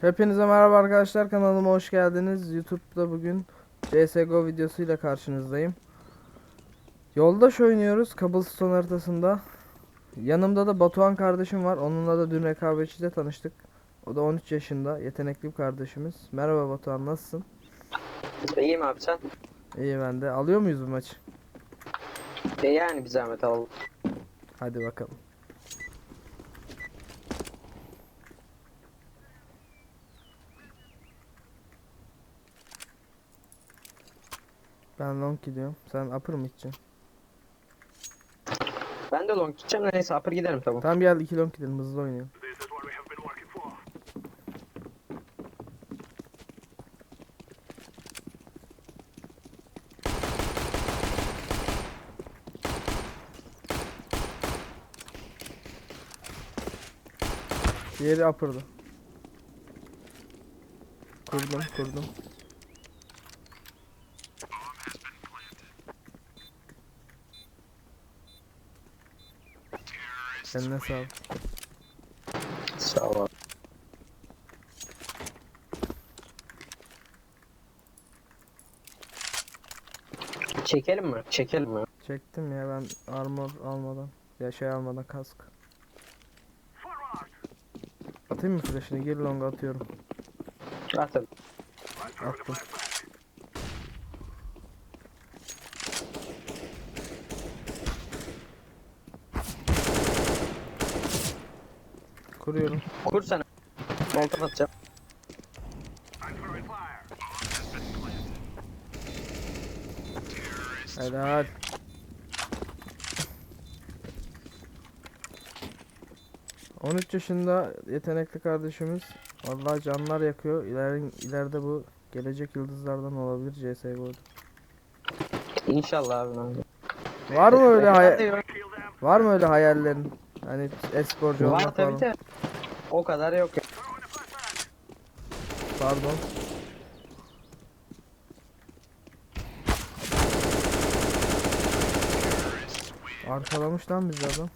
Hepinize merhaba arkadaşlar kanalıma hoş geldiniz. YouTube'da bugün CSGO videosuyla karşınızdayım. Yoldaş oynuyoruz Cobblestone haritasında. Yanımda da Batuhan kardeşim var. Onunla da dün rekabetçide tanıştık. O da 13 yaşında. Yetenekli bir kardeşimiz. Merhaba Batuhan nasılsın? İyiyim abi sen. İyi ben de. Alıyor muyuz bu maçı? E yani bir zahmet al. Hadi bakalım. Ben long gidiyorum. Sen upper mı gideceksin? Ben de long gideceğim de neyse upper giderim tamam. Tamam gel 2 long gidelim hızlı oynayalım. Diğeri upper'dı. Kurdum kurdum. Eline sağlık. Sağ ol. Çekelim mi? Çekelim mi? Çektim ya ben armor almadan ya şey almadan kask. Atayım mı flash'ını? Gir long atıyorum. Zaten. Attım. Kuruyorum. Kur sen. Molotov atacağım. Helal. ...13 yaşında yetenekli kardeşimiz... ...vallahi canlar yakıyor. İlerin, ileride bu... ...gelecek yıldızlardan olabilir CSGO'da. İnşallah abi. Var mı öyle Ben hay de yok. var mı öyle hayallerin? Hani esporcu olmak Var tabii de. O kadar yok. ya. Pardon. Arkalamış lan bizi adam.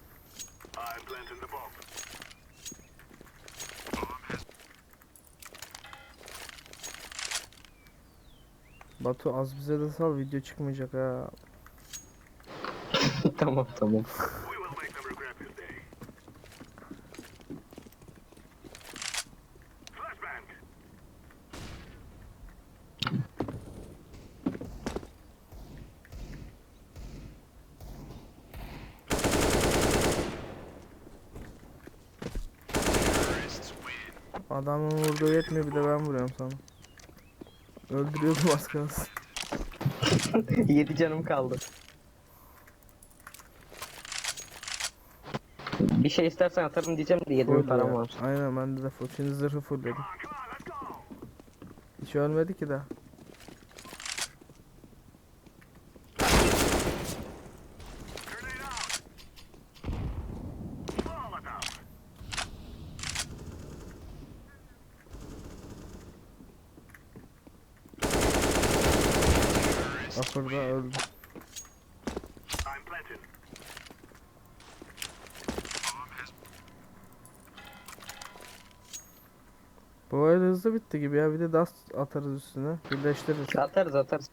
Batu az bize de sal video çıkmayacak ha. tamam tamam. Adamın vurduğu yetmiyor bir de ben vuruyorum sana. Öldürüyordum az kalsın. 7 canım kaldı. Bir şey istersen atarım diyeceğim de 7 Full param ya. var. Aynen bende de full. Şimdi zırhı full dedim. Hiç ölmedi ki daha. Upper'da öldü. Bu bitti gibi ya bir de dust atarız üstüne birleştiririz. Atarız atarız.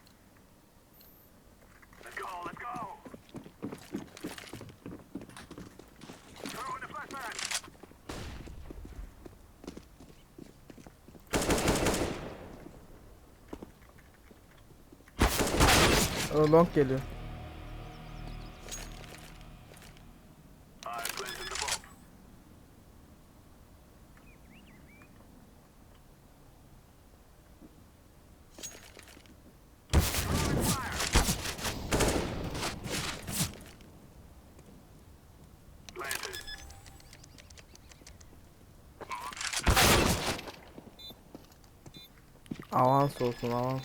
O long geliyor. Avans olsun avans.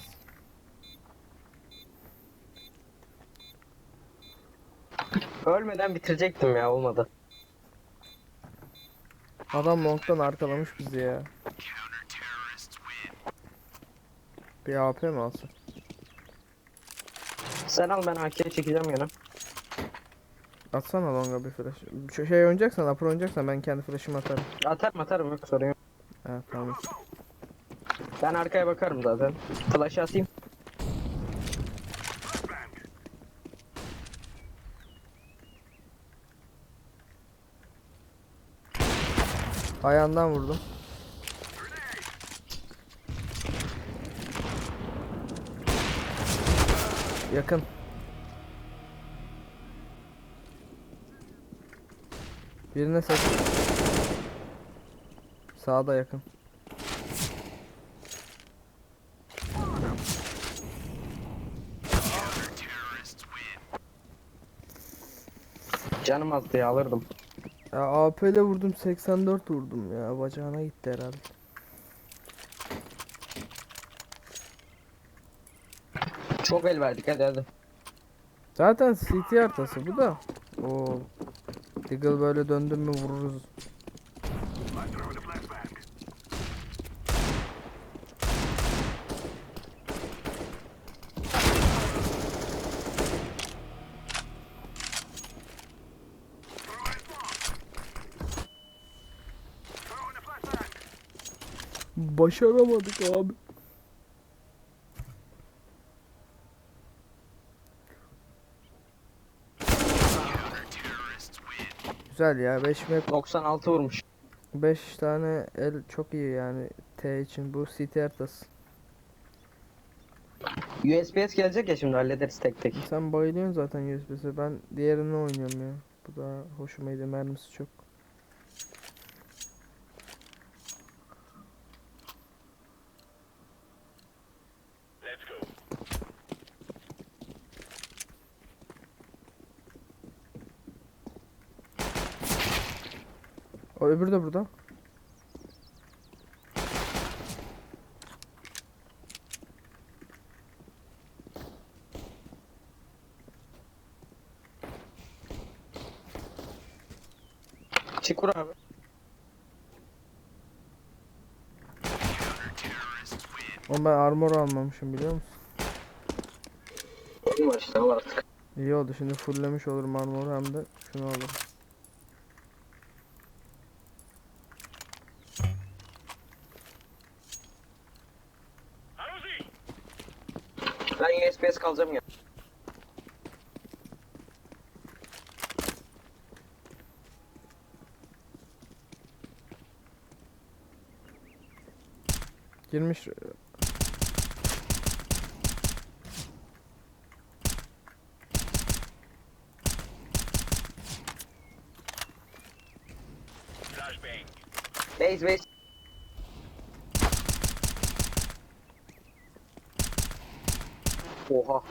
Ölmeden bitirecektim ya olmadı. Adam long'dan arkalamış bizi ya. Bir AP mi alsın? Sen al ben AK'ye çekeceğim yine. Atsana longa bir flash. Şu şey oynayacaksan, upper oynayacaksan ben kendi flash'ımı atarım. Atarım atarım yok sorun yok. Ha tamam. Ben arkaya bakarım zaten. Flash atayım. Ayağından vurdum. Yakın. Birine ses. Sağda yakın. Canım azdı ya alırdım. Ya AP ile vurdum 84 vurdum ya bacağına gitti herhalde. Çok el verdik hadi hadi. Zaten CT haritası bu da. O Deagle böyle döndüm mü vururuz. Başaramadık abi. Güzel ya 5 map 96 vurmuş. 5 tane el çok iyi yani T için bu CT haritası. USPS gelecek ya şimdi hallederiz tek tek. Sen bayılıyorsun zaten USB'se ben diğerini oynuyorum ya. Bu da hoşuma gidiyor mermisi çok. O öbürü de burada. Çık vur abi. Ama ben armor almamışım biliyor musun? Al artık. İyi oldu şimdi fulllemiş olurum armoru hem de şunu alırım. Ben USPS kalacağım ya. Girmiş Base base. Oha.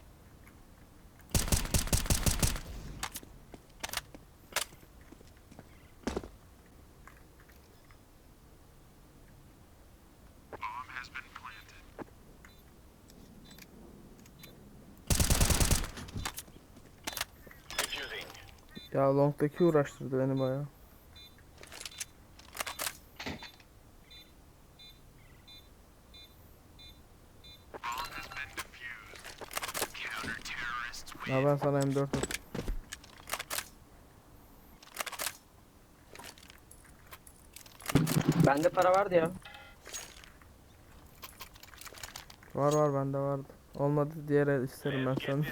ya long'daki uğraştırdı beni bayağı. Ya ben sana M4 atayım. Bende para vardı ya. Var var bende vardı. Olmadı diğer el isterim ben sana.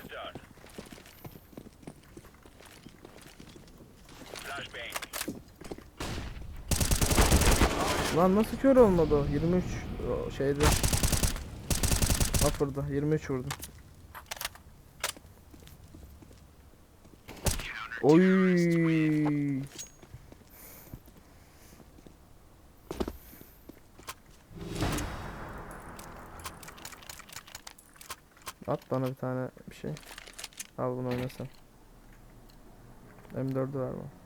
Lan nasıl kör olmadı o? 23 o şeyde. Upper'da 23 vurdum. Oy. At bana bir tane bir şey. Al bunu oynasan. M4'ü ver bana.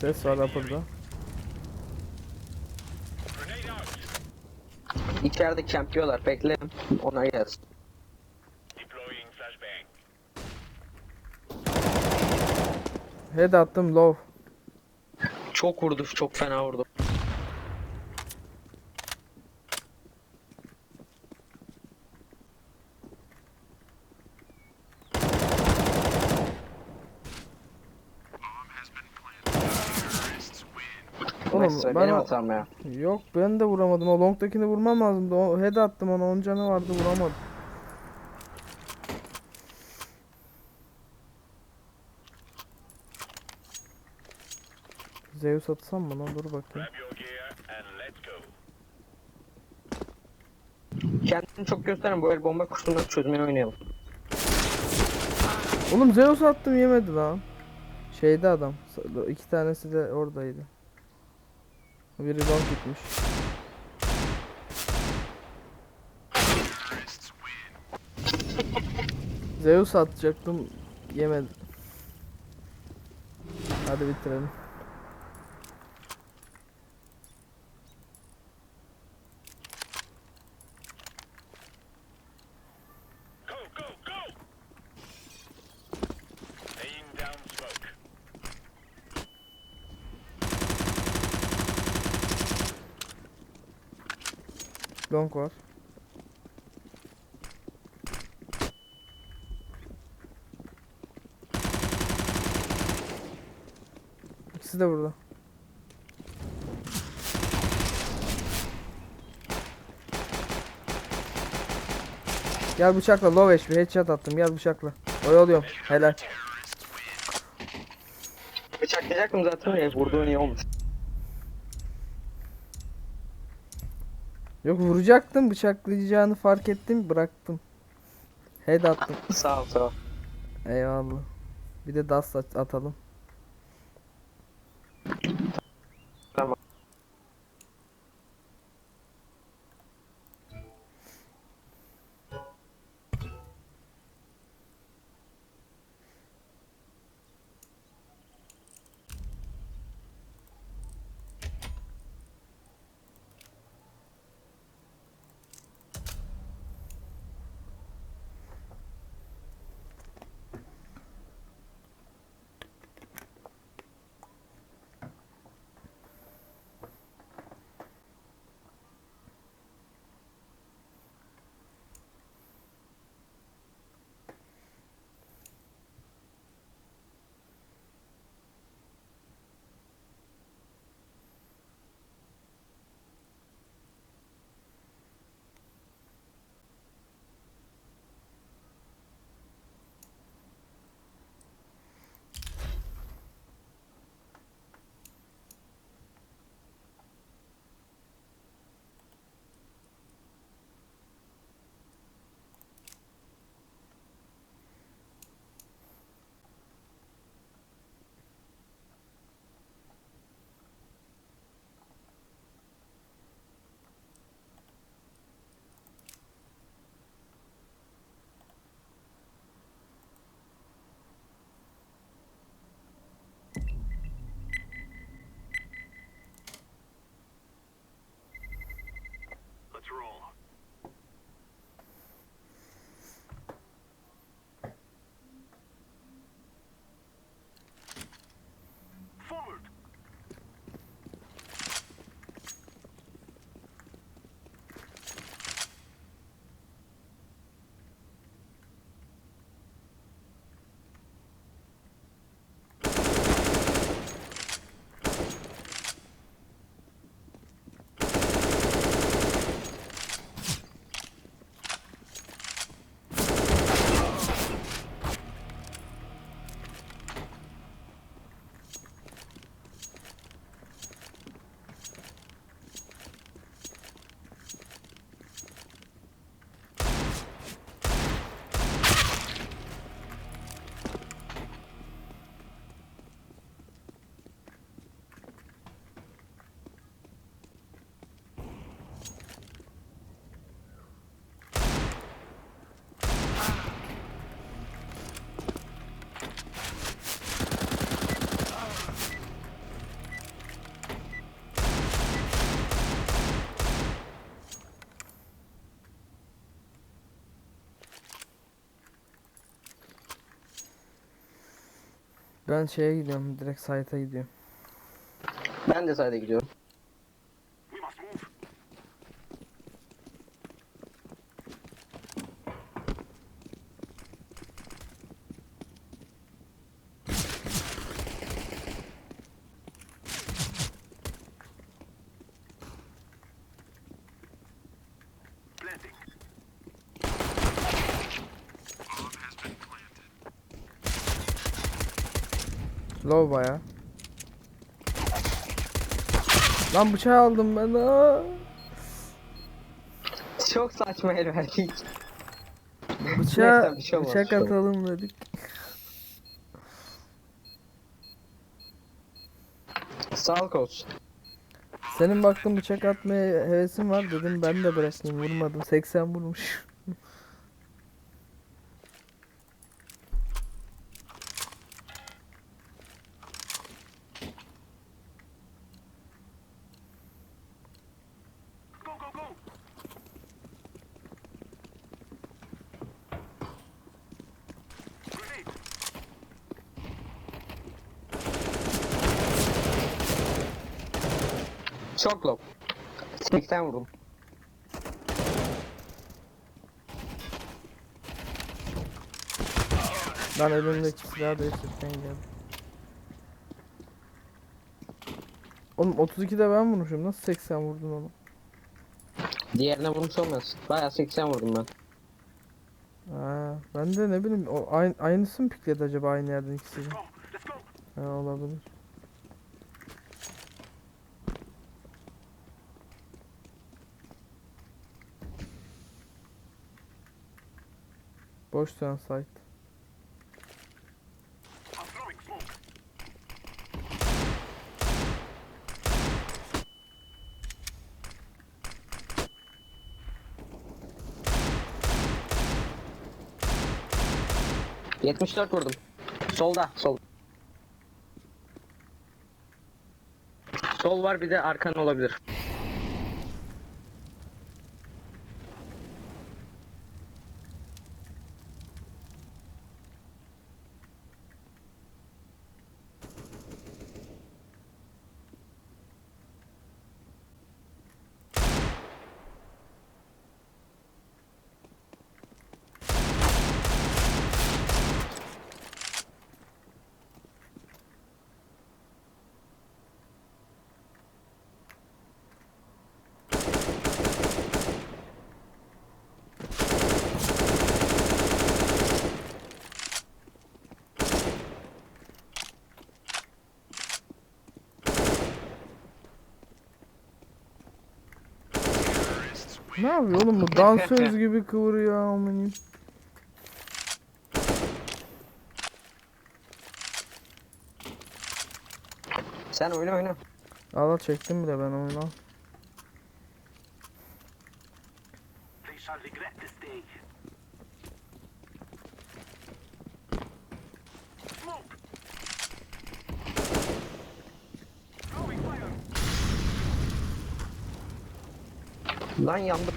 Ses var upper'da. İçeride campliyorlar. Bekle. Ona gelsin. Head attım low. Çok vurdu. Çok fena vurdu. Ben benim hatam ya. Yok ben de vuramadım. O long'dakini vurmam lazımdı. O head attım ona. Onun canı vardı vuramadım. Zeus atsam mı lan? Dur bakayım. Kendini çok gösteren bu el bomba kuşundan çözmeyi oynayalım. Oğlum Zeus attım yemedi lan. Şeyde adam. İki tanesi de oradaydı. Biri long gitmiş. Zeus atacaktım yemedi. Hadi bitirelim. Long var. İkisi de burada. Gel bıçakla low HP headshot attım gel bıçakla. Oyalıyorum helal. Bıçaklayacaktım zaten ya vurduğun iyi olmuş. Yok vuracaktım bıçaklayacağını fark ettim bıraktım. Head attım. Sağ ol sağ ol. Eyvallah. Bir de dust at- atalım. Ben şeye gidiyorum. Direkt site'a gidiyorum. Ben de site'a gidiyorum. Planting. Low baya. Lan bıçağı aldım ben. Aa! Çok saçma el verdik. Bıçağı Neyse, bir şey olmaz, bıçak atalım dedik. Sağlık olsun. Senin baktın bıçak atmaya hevesin var dedim ben de bırakayım vurmadım 80 vurmuş. Çok low. 80 vurdum. Lan elimdeki silahı değiştirirken geldi. Oğlum 32'de ben vurmuşum nasıl 80 vurdun onu? Diğerine vurmuş olmaz. Bayağı 80 vurdum ben. Ha, ben de ne bileyim o aynı, aynısı mı pikledi acaba aynı yerden ikisi de? Go. Let's go. Ha olabilir. Boş an site. Cık, 74 vurdum. Solda, sol. Sol var bir de arkan olabilir. Ne yapıyor oğlum bu dansöz gibi kıvırıyor amına. Sen oyna oyna. Allah çektim bile ben onu Lan yandım.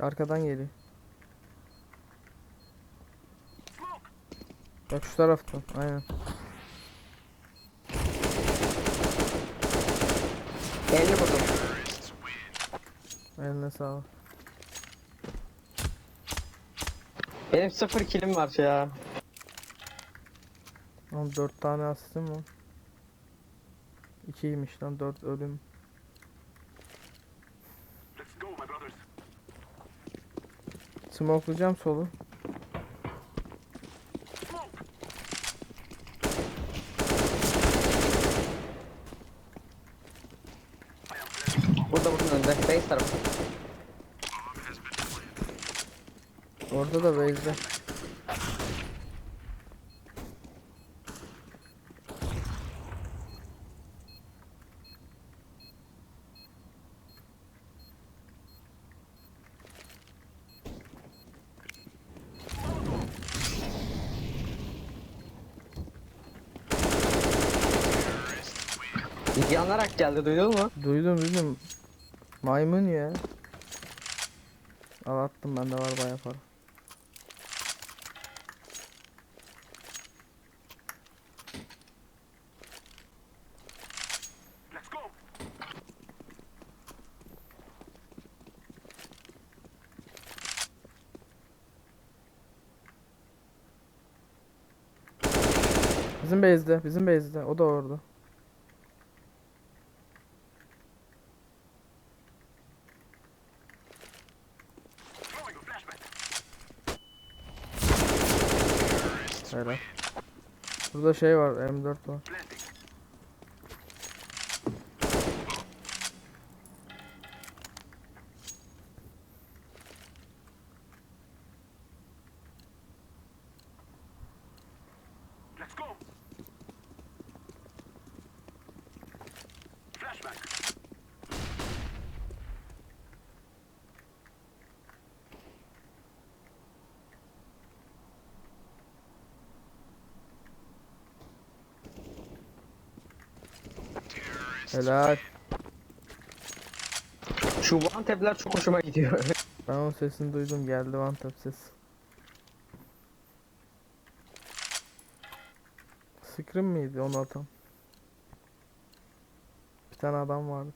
Arkadan geliyor. Bak şu taraftan. Aynen. Elini vurdum. Eline sağlık. Benim sıfır kilim var ya. Oğlum 4 tane asistim var. 2'ymiş lan 4 ölüm. Let's go, my brothers. Smokelayacağım solu. Smoke. I am planting the bomb. Burada bunun önünde. Base tarafı. Orada da base'de. Yanarak geldi duydun mu? Duydum duydum. Maymun ya. Al attım bende var bayağı para. Let's go. Bizim base'de, bizim base'de. O da orada. Helal. Burada şey var M4 var. Helal. Şu one tap'ler çok hoşuma gidiyor. Ben onun sesini duydum geldi one tap ses. Scream miydi onu atan? Bir tane adam vardı.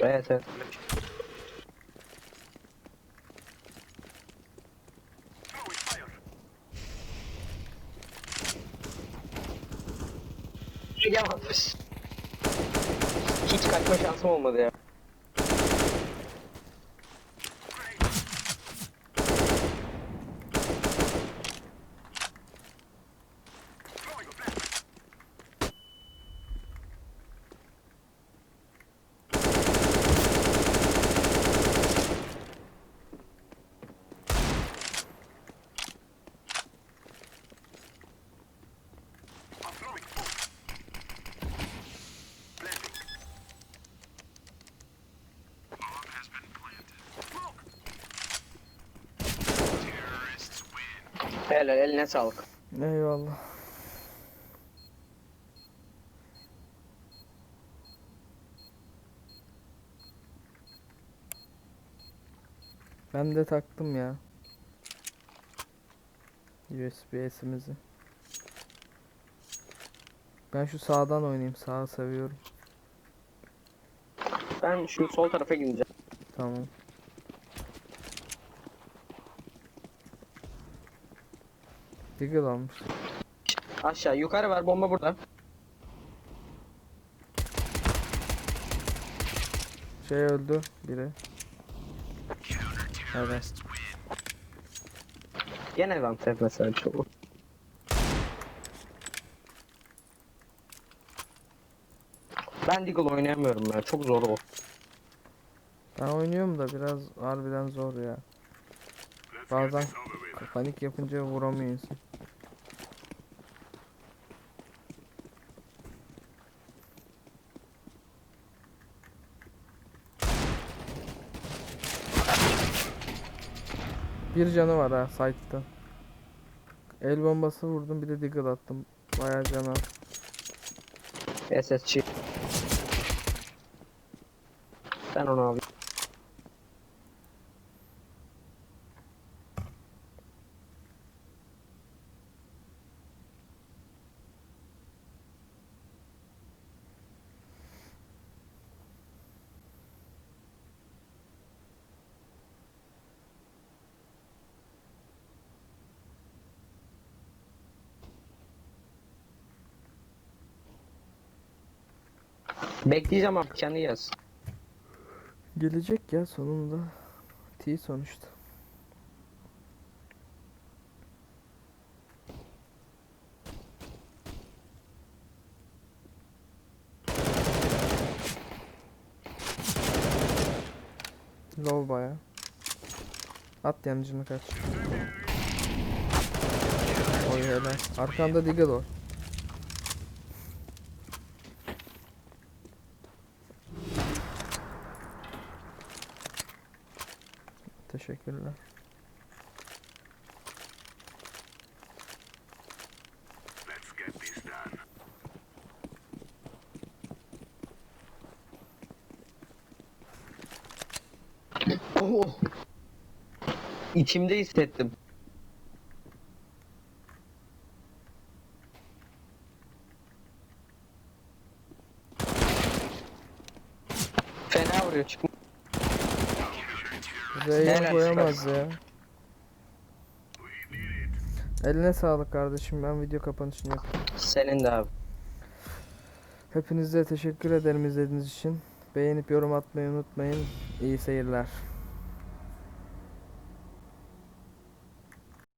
Evet evet. Fire. Hiç kaçma şansım olmadı ya. Helal eline sağlık. Eyvallah. Ben de taktım ya. USB'simizi. Ben şu sağdan oynayayım. Sağı seviyorum. Ben şu sol tarafa gideceğim. Tamam. Deagle almış. Aşağı yukarı var bomba burada. Şey öldü biri. Evet. Gene tap mesela çok. Ben Deagle oynayamıyorum ya. Çok zor o. Ben oynuyorum da biraz harbiden zor ya. Bazen panik yapınca vuramıyor insan. Bir canı var ha site'ta. El bombası vurdum bir de deagle attım. Bayağı canı var. SSC. Ben onu alayım. Bekleyeceğim abi kendi yaz. Gelecek ya sonunda. T sonuçta. Low baya. At yanıcını kaç. Oy helal. Arkanda Deagle var. Teşekkürler. Let's get this done. Oh. İçimde hissettim. Fena vuruyor çıkma. Helal, koyamaz ya. Eline sağlık kardeşim. Ben video kapanışını yapayım. Senin de abi. Hepinize teşekkür ederim izlediğiniz için. Beğenip yorum atmayı unutmayın. İyi seyirler.